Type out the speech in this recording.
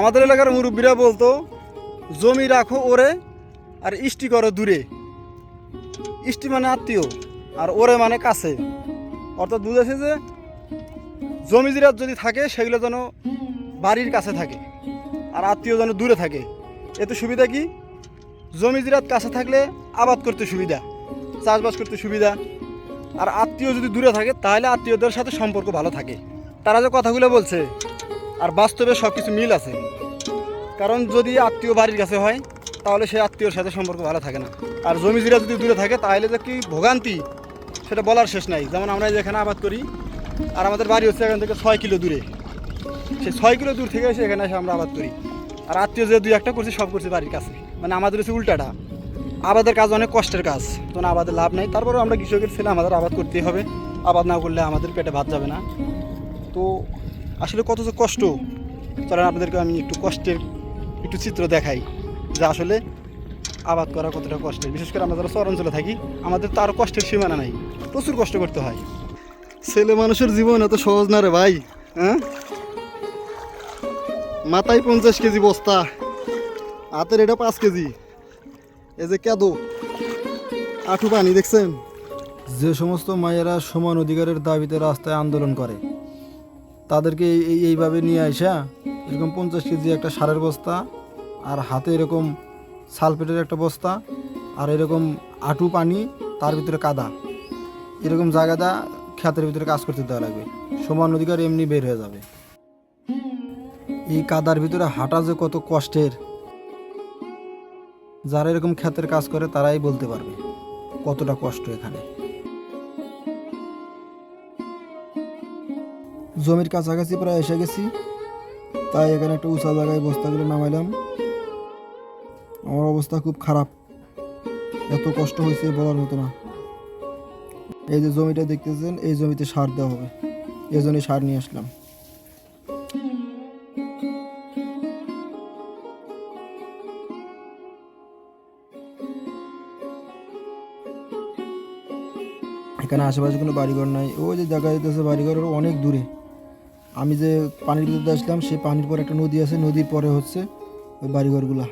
আমাদের এলাকার মুরব্বীরা বলতো, জমি রাখো ওরে আর ইষ্টি করো দূরে। ইষ্টি মানে আত্মীয়, আর ওরে মানে কাছে। অর্থাৎ বুঝেছে যে জমি জিরাত যদি থাকে, সেগুলো যেন বাড়ির কাছে থাকে, আর আত্মীয় যেন দূরে থাকে। এতে সুবিধা কি? জমি জিরাত কাছে থাকলে আবাদ করতে সুবিধা, চাষবাস করতে সুবিধা, আর আত্মীয় যদি দূরে থাকে, তাহলে আত্মীয়দের সাথে সম্পর্ক ভালো থাকে। তারা যে কথাগুলো বলছে আর বাস্তবে সব কিছু মিল আছে। কারণ যদি আত্মীয় বাড়ির কাছে হয়, তাহলে সেই আত্মীয়র সাথে সম্পর্ক ভালো থাকে না। আর জমি জিরা যদি দূরে থাকে, তাহলে যে কি ভোগান্তি, সেটা বলার শেষ নাই। যেমন আমরা যেখানে আবাদ করি, আর আমাদের বাড়ি হচ্ছে এখান থেকে ছয় কিলো দূরে। সেই ছয় কিলো দূর থেকে এসে এখানে এসে আমরা আবাদ করি। আর আত্মীয় যে দুই একটা করছি, সব করছি বাড়ির কাছে। মানে আমাদের হচ্ছে উল্টাটা। আবাদের কাজ অনেক কষ্টের কাজ। তখন আবাদের লাভ নেই। তারপরে আমরা কৃষকের ছেলে আমাদের আবাদ করতেই হবে। আবাদ না করলে আমাদের পেটে ভাত যাবে না। তো আসলে কত যে কষ্ট। চলেন আপনাদেরকে আমি একটু কষ্টের একটু চিত্র দেখাই যে আসলে আবাদ করা কতটা কষ্টের। বিশেষ করে আমরা যারা শহর অঞ্চলে থাকি, আমাদের তো আরও কষ্টের সীমানা নাই। প্রচুর কষ্ট করতে হয়। ছেলে মানুষের জীবন এত সহজ না রে ভাই হ্যাঁ? মাথায় পঞ্চাশ কেজি বস্তা, হাতের এটা পাঁচ কেজি। এই যে কেদো, আঠু পানি, দেখছেন? যে সমস্ত মায়েরা সমান অধিকারের দাবিতে রাস্তায় আন্দোলন করে তাদেরকে এই- এই এইভাবে নিয়ে আসা এরকম পঞ্চাশ কেজি একটা সারের বস্তা আর হাতে এরকম সালফেটের একটা বস্তা আর এরকম আটু পানি, তার ভিতরে কাদা। এরকম জায়গাটা ক্ষেতের ভিতরে কাজ করতে দেওয়া লাগবে। সমান অধিকার এমনি বের হয়ে যাবে। এই কাদার ভিতরে হাঁটা যে কত কষ্টের, যারা এরকম ক্ষেতের কাজ করে তারাই বলতে পারবে কতটা কষ্ট এখানে। জমির কাছাকাছি প্রায় এসে গেছি। তাই এখানে একটা উঁচা জায়গায় বস্তাগুলো নামাইলাম। আমার অবস্থা খুব খারাপ। এত কষ্ট হয়েছে বলার মতো না। এই যে জমিটা দেখতেছেন, এই জমিতে সার দেওয়া হবে। এই জন্যই সার নিয়ে আসলাম। এখানে আশেপাশে কোনো বাড়িঘর নাই। ওই যে দেখা যাইতেছে বাড়িঘর অনেক দূরে। আমি যে পানির ভিতরে আসলাম, সেই পানির পরে একটা নদী আছে, নদীর পরে হচ্ছে ওই বাড়িঘরগুলা।